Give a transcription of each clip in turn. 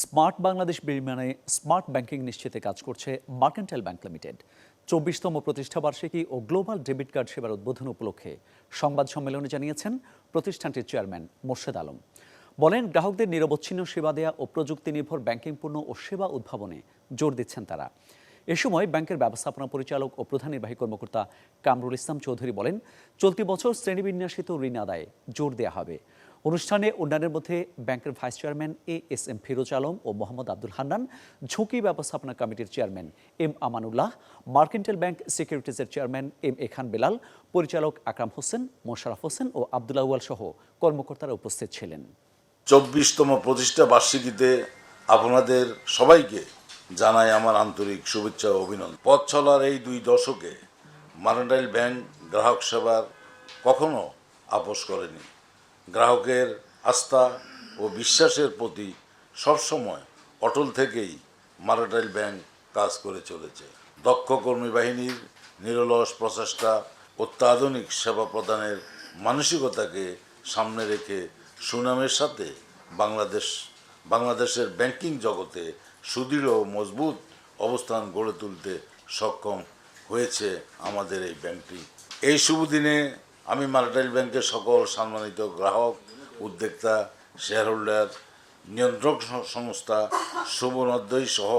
Smart Bangladesh বিনিময়ে smart banking নিশ্চিতে কাজ করছে মার্কেন্টাইল ব্যাংক লিমিটেড। চব্বিশতম প্রতিষ্ঠাবার্ষিকী ও গ্লোবাল ডেবিট কার্ড সেবার উদ্বোধন উপলক্ষে সংবাদ সম্মেলনে জানিয়েছেন প্রতিষ্ঠানটির চেয়ারম্যান মোর্শেদ আলম। বলেন, গ্রাহকদের নিরবচ্ছিন্ন সেবা দেয়া ও প্রযুক্তি নির্ভর ব্যাংকিং পণ্য ও সেবা উদ্ভাবনে জোর দিচ্ছেন তারা। এ সময় ব্যাংকের ব্যবস্থাপনা পরিচালক ও প্রধান নির্বাহী কর্মকর্তা কামরুল ইসলাম চৌধুরী বলেন, চলতি বছর শ্রেণীবিন্যাসিত ঋণ আদায়ে জোর দেওয়া হবে। অনুষ্ঠানে অন্যান্যের মধ্যে ব্যাংকের vice chairman A S M Firoz Alam ও মোহাম্মদ আব্দুল হান্নান, ঝুঁকি ব্যবস্থাপনা কমিটির chairman M Amanullah, Mercantile Bank সিকিউরিটিজের chairman M A Khan Belal, পরিচালক আকরাম হোসেন, মোশারফ হোসেন ও আবদুল্লাহ ওয়াল সহ কর্মকর্তারা উপস্থিত ছিলেন। চব্বিশতম প্রতিষ্ঠা বার্ষিকীতে আপনাদের সবাইকে জানাই আমার আন্তরিক শুভেচ্ছা ও অভিনন্দন। পথ চলার এই দুই দশকে মার্কেন্টাইল ব্যাংক গ্রাহক সেবার কখনো আপোষ করেনি। গ্রাহকের আস্থা ও বিশ্বাসের প্রতি সবসময় অটল থেকেই মারাটাইল ব্যাংক কাজ করে চলেছে। দক্ষ কর্মী বাহিনীর নিরলস প্রচেষ্টা অত্যাধুনিক সেবা প্রদানের মানসিকতাকে সামনে রেখে সুনামের সাথে বাংলাদেশ, বাংলাদেশের ব্যাংকিং জগতে সুদৃঢ় ও মজবুত অবস্থান গড়ে তুলতে সক্ষম হয়েছে আমাদের এই ব্যাংকটি। এই শুভ দিনে আমি মার্কেটাইল ব্যাংকের সকল সম্মানিত গ্রাহক, উদ্যোক্তা শেয়ার হোল্ডার নিয়ন্ত্রক সংস্থা শুভনদ্বয় সহ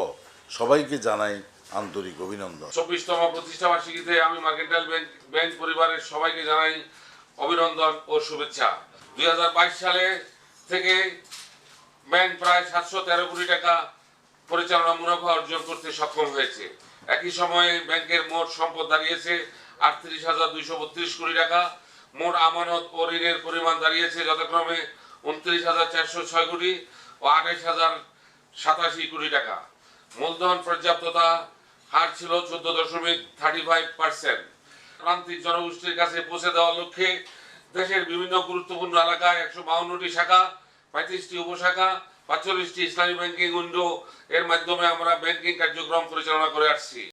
সবাইকে জানাই আন্তরিক অভিনন্দন। চব্বিশতম প্রতিষ্ঠা বার্ষিকীতে আমি মার্কেন্টাইল ব্যাংক ব্যাংক পরিবারের সবাইকে জানাই অভিনন্দন ও শুভেচ্ছা। দুই হাজার বাইশ সালে থেকে ব্যাংক প্রায় সাতশো তেরো কোটি টাকা পরিচালনা মুনাফা অর্জন করতে সক্ষম হয়েছে। একই সময়ে ব্যাংকের মোট সম্পদ দাঁড়িয়েছে আটত্রিশ হাজার দুইশো বত্রিশ কোটি টাকা। মোট আমানত ও ঋণের পরিমাণ দাঁড়িয়েছে যথাক্রমে উনত্রিশ হাজার চারশো ছয় কোটি ও আঠাইশ হাজার সাতাশি কোটি টাকা। মূলধন পর্যাপ্ততা, হার ছিল চোদ্দ দশমিক থার্টি ফাইভ পার্সেন্ট। প্রান্তিক জনগোষ্ঠীর কাছে পৌঁছে দেওয়ার লক্ষ্যে দেশের বিভিন্ন গুরুত্বপূর্ণ এলাকায় একশো বাউন্নটি শাখা, পঁয়ত্রিশটি উপশাখা, পাঁচচল্লিশটি ইসলামী ব্যাংকিং উইন্ডো এর মাধ্যমে আমরা ব্যাংকিং কার্যক্রম পরিচালনা করে আসছি।